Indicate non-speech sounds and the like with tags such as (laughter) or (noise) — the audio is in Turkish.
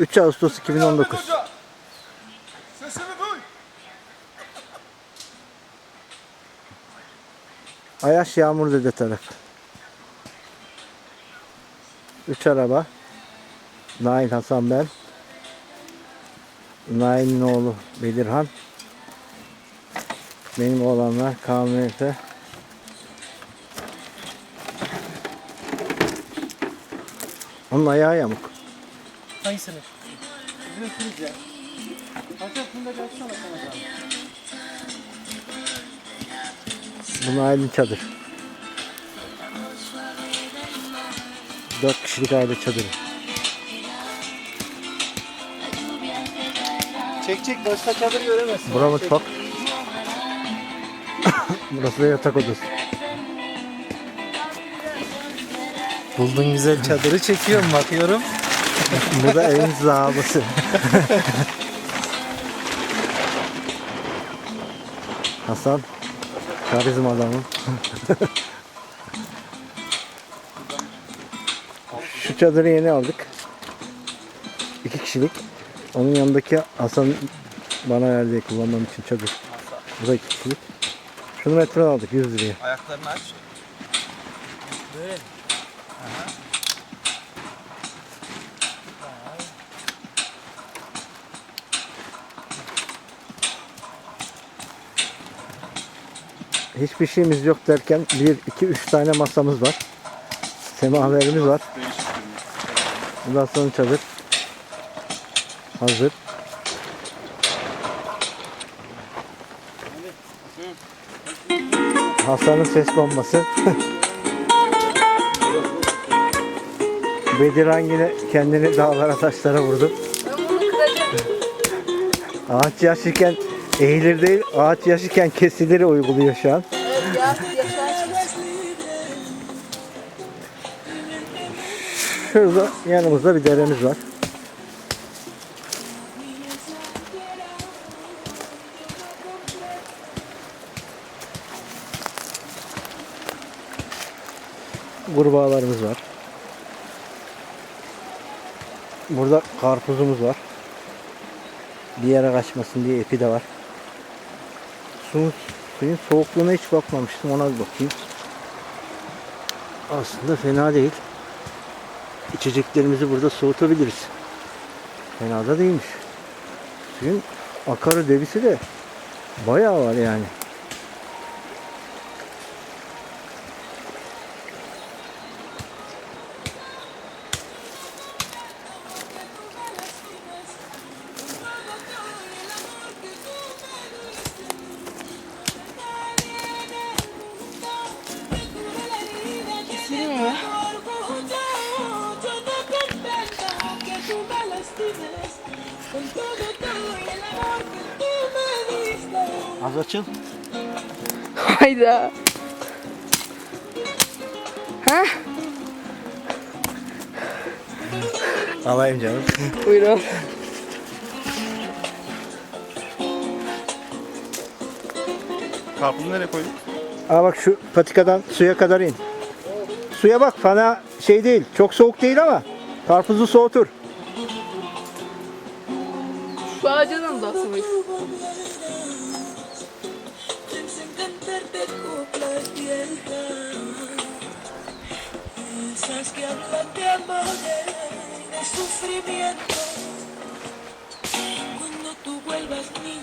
3 Ağustos 2019. Sesimi duy. Ayaş Yağmur Dede taraf. 3 araba. Nail Hasan ben. Nail'in oğlu Belirhan. Benim oğlanlar Kaan Efe. Onun ayağı yamuk. Hangisini? Bizim öpürüz ya. Hakan bunu da açsana sana da. Bu Nail'in çadır. 4 kişilik aile çadırı. Çek çek başka çadır göremezsin. Bura mutfak. (coughs) Burası da yatak odası. Buldun güzel çadırı çekiyorum bakıyorum. Bu da evin zabısı. Hasan karizma adamı. Şu çadırı yeni aldık. İki kişilik. Onun yanındaki Hasan bana verdiği kullanmam için çadır. Bu da iki kişilik. Şunu metrodan aldık 100 liraya. Ayaklarını aç. Böyle. Hiçbir şeyimiz yok derken bir, iki, üç tane masamız var. Semaverimiz var. Bundan sonra çadır. Hazır. Hasan'ın ses bombası. (laughs) Bedirhan yine kendini dağlara taşlara vurdu. Ağaç yaşırken eğilir değil, ağaç yaşırken kesilir uyguluyor şu an. Şurada yanımızda bir deremiz var. Kurbağalarımız var. Burada karpuzumuz var. Bir yere kaçmasın diye ipi de var. Suyun, suyun soğukluğuna hiç bakmamıştım. Ona bir bakayım. Aslında fena değil içeceklerimizi burada soğutabiliriz. Fena da değilmiş. Suyun akarı debisi de bayağı var yani. Az açıl. Hayda. Ha? Alayım canım. Buyurun. Karpuzu nereye koyduk? Aa bak şu patikadan suya kadar in. Suya bak fena şey değil. Çok soğuk değil ama karpuzu soğutur. Bağcıdan da asılmış. que hablan de amor y de sufrimiento cuando tú vuelvas mi